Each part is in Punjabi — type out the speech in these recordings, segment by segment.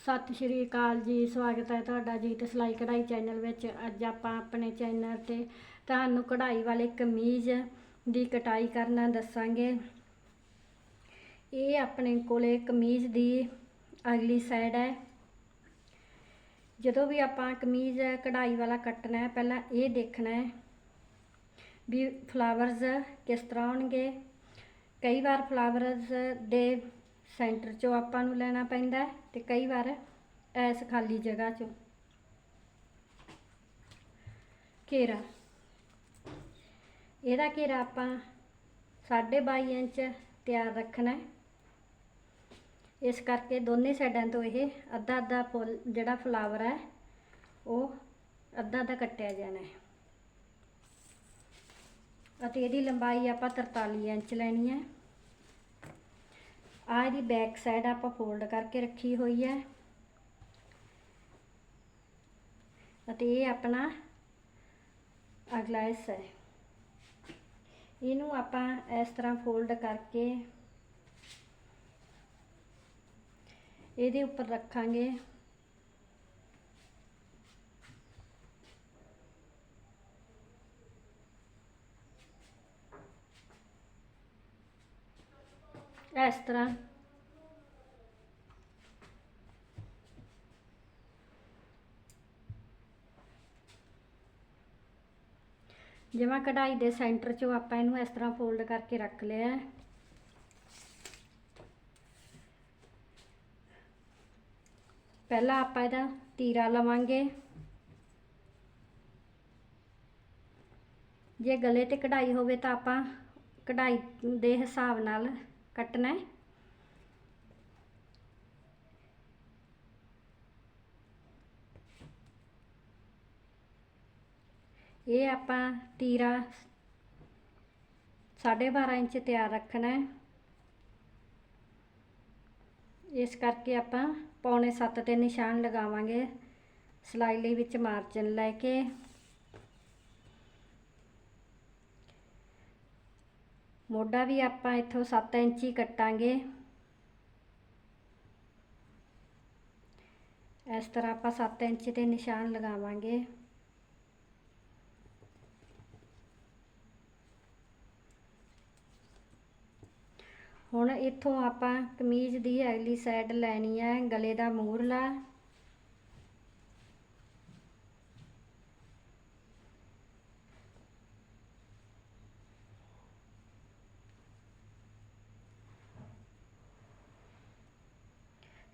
ਸਤਿ ਸ਼੍ਰੀ ਅਕਾਲ ਜੀ, ਸਵਾਗਤ ਹੈ ਤੁਹਾਡਾ ਜੀ ਜੀਤ ਸਿਲਾਈ ਕਢਾਈ ਚੈਨਲ ਵਿੱਚ। ਅੱਜ ਆਪਾਂ ਆਪਣੇ ਚੈਨਲ ਤੇ ਤੁਹਾਨੂੰ ਕਢਾਈ ਵਾਲੇ ਕਮੀਜ਼ ਦੀ ਕਟਾਈ ਕਰਨਾ ਦੱਸਾਂਗੇ। ਇਹ ਆਪਣੇ ਕੋਲੇ ਕਮੀਜ਼ ਦੀ ਅਗਲੀ ਸਾਈਡ ਹੈ। ਜਦੋਂ ਵੀ ਆਪਾਂ ਕਮੀਜ਼ ਕਢਾਈ ਵਾਲਾ ਕੱਟਣਾ ਹੈ, ਪਹਿਲਾਂ ਇਹ ਦੇਖਣਾ ਹੈ ਵੀ ਫਲਾਵਰਸ ਕਿਸ ਤਰ੍ਹਾਂ ਹੋਣਗੇ। ਕਈ ਵਾਰ ਫਲਾਵਰਸ ਦੇ ਸੈਂਟਰ ਚੋਂ ਆਪਾਂ ਨੂੰ ਲੈਣਾ ਪੈਂਦਾ ਹੈ ਤੇ ਕਈ ਵਾਰ ਐਸ ਖਾਲੀ ਜਗ੍ਹਾ ਚੋਂ। ਘੇਰਾ। ਇਹਦਾ ਘੇਰਾ ਆਪਾਂ 22.5 ਇੰਚ ਤਿਆਰ ਰੱਖਣਾ ਇਸ ਕਰਕੇ ਦੋਨੇ ਸਾਈਡਾਂ ਤੋਂ ਇਹ ਅੱਧਾ ਅੱਧਾ ਫੁੱਲ ਜਿਹੜਾ ਫਲਾਵਰ ਹੈ, ਉਹ ਅੱਧਾ ਅੱਧਾ ਕੱਟਿਆ ਜਾਣਾ ਹੈ। ਅਤੇ ਇਹਦੀ ਲੰਬਾਈ ਆਪਾਂ 43 ਇੰਚ ਲੈਣੀ ਹੈ। ਆ ਇਹਦੀ ਬੈਕ ਸਾਈਡ ਆਪਾਂ ਫੋਲਡ ਕਰਕੇ ਰੱਖੀ ਹੋਈ ਹੈ। ਅਤੇ ਇਹ ਆਪਣਾ ਅਗਲਾ ਹਿੱਸਾ ਹੈ। ਇਹਨੂੰ ਆਪਾਂ ਇਸ ਤਰ੍ਹਾਂ ਫੋਲਡ ਕਰਕੇ ਇਹਦੇ ਉੱਪਰ ਰੱਖਾਂਗੇ। ਇਸ ਤਰ੍ਹਾਂ ਜਿਵੇਂ ਕਢਾਈ ਦੇ ਸੈਂਟਰ 'ਚੋਂ ਆਪਾਂ ਇਹਨੂੰ ਇਸ ਤਰ੍ਹਾਂ ਫੋਲਡ ਕਰਕੇ ਰੱਖ ਲਿਆ ਪਹਿਲਾਂ ਆਪਾਂ ਇਹਦਾ ਤੀਰਾ ਲਵਾਂਗੇ। ਜੇ ਗਲੇ ਤੇ ਕਢਾਈ ਹੋਵੇ ਤਾਂ ਆਪਾਂ ਕਢਾਈ ਦੇ ਹਿਸਾਬ ਨਾਲ ਕੱਟਣਾ ਹੈ। ਇਹ ਆਪਾਂ ਤੀਰਾ 12.5 ਇੰਚ ਤਿਆਰ ਰੱਖਣਾ ਹੈ। ਇਸ ਕਰਕੇ ਆਪਾਂ ਪੌਣੇ 7 ਤੇ ਨਿਸ਼ਾਨ ਲਗਾਵਾਂਗੇ। ਸਿਲਾਈ ਲਈ ਵਿੱਚ ਮਾਰਜਨ ਲੈ ਕੇ। ਮੋਢਾ ਵੀ ਆਪਾਂ ਇੱਥੋਂ 7 ਇੰਚ ਹੀ ਕੱਟਾਂਗੇ। ਇਸ ਤਰ੍ਹਾਂ ਆਪਾਂ 7 ਇੰਚ ਤੇ ਨਿਸ਼ਾਨ ਲਗਾਵਾਂਗੇ। ਹੁਣ ਇੱਥੋਂ ਆਪਾਂ ਕਮੀਜ਼ ਦੀ ਅਗਲੀ ਸਾਈਡ ਲੈਣੀ ਹੈ, ਗਲੇ ਦਾ ਮੂਹਰਲਾ।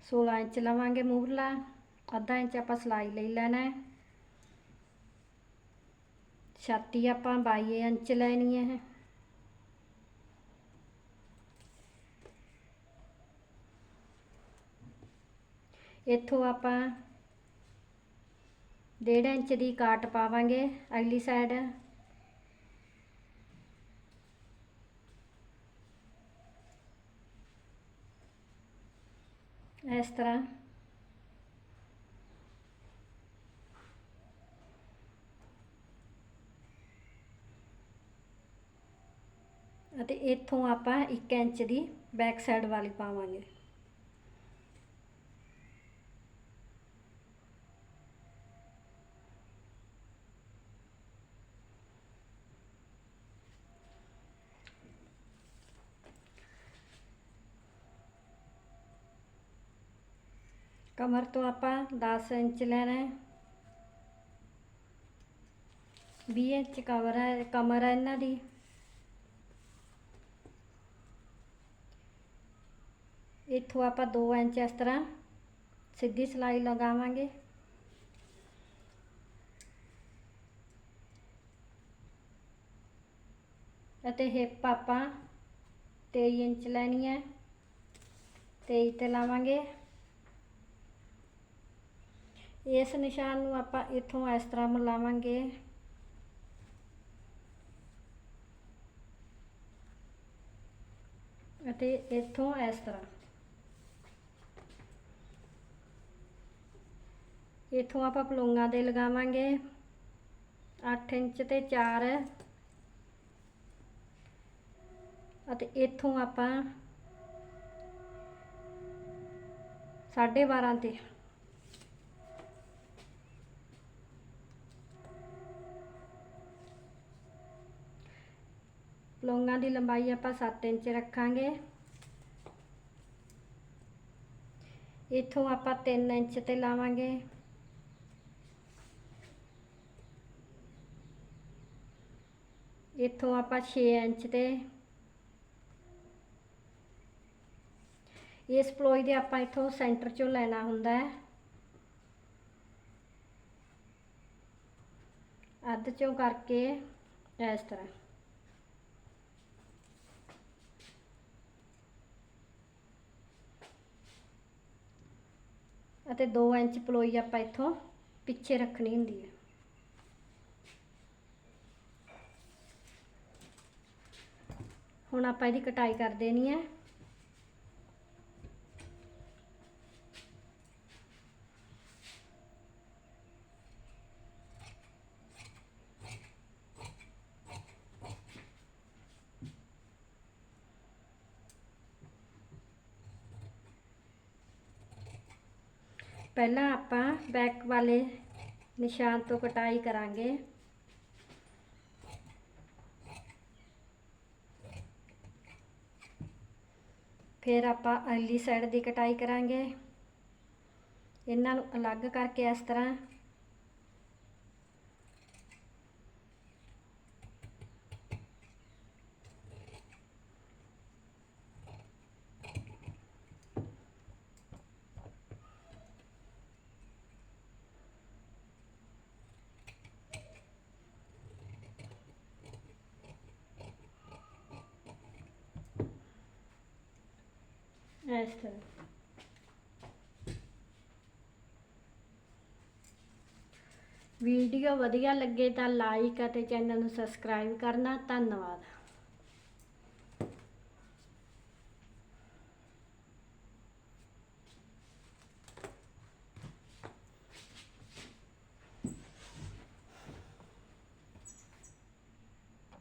ਸੋਲਾਂ ਇੰਚ ਲਵਾਂਗੇ ਮੂਹਰਲਾ, ਅੱਧਾ ਇੰਚ ਆਪਾਂ ਸਿਲਾਈ ਲਈ ਲੈਣਾ ਹੈ। ਛਾਤੀ ਆਪਾਂ 22 ਇੰਚ ਲੈਣੀ ਹੈ ਇੱਥੋਂ ਆਪਾਂ 1.5 ਇੰਚ ਦੀ ਕਾਟ ਪਾਵਾਂਗੇ ਅਗਲੀ ਸਾਈਡ। ਇਸ ਤਰ੍ਹਾਂ ਅਤੇ ਇੱਥੋਂ ਆਪਾਂ 1 ਇੰਚ ਦੀ ਬੈਕ ਸਾਈਡ ਵਾਲੀ ਪਾਵਾਂਗੇ। ਕਮਰ ਤੋਂ ਆਪਾਂ 10 ਇੰਚ ਲੈਣਾ ਹੈ 20 ਇੰਚ ਕਮਰ ਹੈ ਕਮਰ ਹੈ ਇਹਨਾਂ ਦੀ ਇੱਥੋਂ ਆਪਾਂ 2 ਇੰਚ ਇਸ ਤਰ੍ਹਾਂ ਸਿੱਧੀ ਸਿਲਾਈ ਲਗਾਵਾਂਗੇ ਅਤੇ ਹਿੱਪ ਆਪਾਂ 23 ਇੰਚ ਲੈਣੀ ਹੈ 23 ਤੇ ਲਾਵਾਂਗੇ ਇਸ ਨਿਸ਼ਾਨ ਨੂੰ ਆਪਾਂ ਇੱਥੋਂ ਇਸ ਤਰ੍ਹਾਂ ਮਿਲਾਵਾਂਗੇ। ਅਤੇ ਇੱਥੋਂ ਇਸ ਤਰ੍ਹਾਂ। ਇੱਥੋਂ ਆਪਾਂ ਪਲੂੰਗਾਂ ਦੇ ਲਗਾਵਾਂਗੇ। 8 ਇੰਚ ਤੇ 4 ਅਤੇ ਇੱਥੋਂ ਆਪਾਂ 12.5 ਤੇ। ਲੌਂਗਾਂ ਦੀ ਲੰਬਾਈ ਆਪਾਂ 7 ਇੰਚ ਰੱਖਾਂਗੇ। ਇੱਥੋਂ ਆਪਾਂ 3 ਇੰਚ ਤੇ ਲਾਵਾਂਗੇ। ਇੱਥੋਂ ਆਪਾਂ 6 ਇੰਚ ਤੇ। ਇਸ ਪਲੋਈ ਦੇ ਆਪਾਂ ਇੱਥੋਂ ਸੈਂਟਰ ਚੋਂ ਲੈਣਾ ਹੁੰਦਾ ਹੈ। ਅੱਧ ਚੋਂ ਕਰਕੇ ਇਸ ਤਰ੍ਹਾਂ। ਅਤੇ 2 ਇੰਚ ਪਲੋਈ ਆਪਾਂ ਇੱਥੋਂ ਪਿੱਛੇ ਰੱਖਣੀ ਹੁੰਦੀ ਹੈ। ਹੁਣ ਆਪਾਂ ਇਹਦੀ ਕਟਾਈ ਕਰ ਦੇਣੀ ਹੈ। ਪਹਿਲਾਂ ਆਪਾਂ ਬੈਕ ਵਾਲੇ ਨਿਸ਼ਾਨ ਤੋਂ ਕਟਾਈ ਕਰਾਂਗੇ। ਫਿਰ ਆਪਾਂ ਅਗਲੀ ਸਾਈਡ ਦੀ ਕਟਾਈ ਕਰਾਂਗੇ। ਇਹਨਾਂ ਨੂੰ ਅਲੱਗ ਕਰਕੇ ਇਸ ਤਰ੍ਹਾਂ ਇਸ ਤਰ੍ਹਾਂ ਵੀਡੀਓ ਵਧੀਆ ਲੱਗੇ ਤਾਂ ਲਾਈਕ ਅਤੇ ਚੈਨਲ ਨੂੰ ਸਬਸਕ੍ਰਾਈਬ ਕਰਨਾ ਧੰਨਵਾਦ।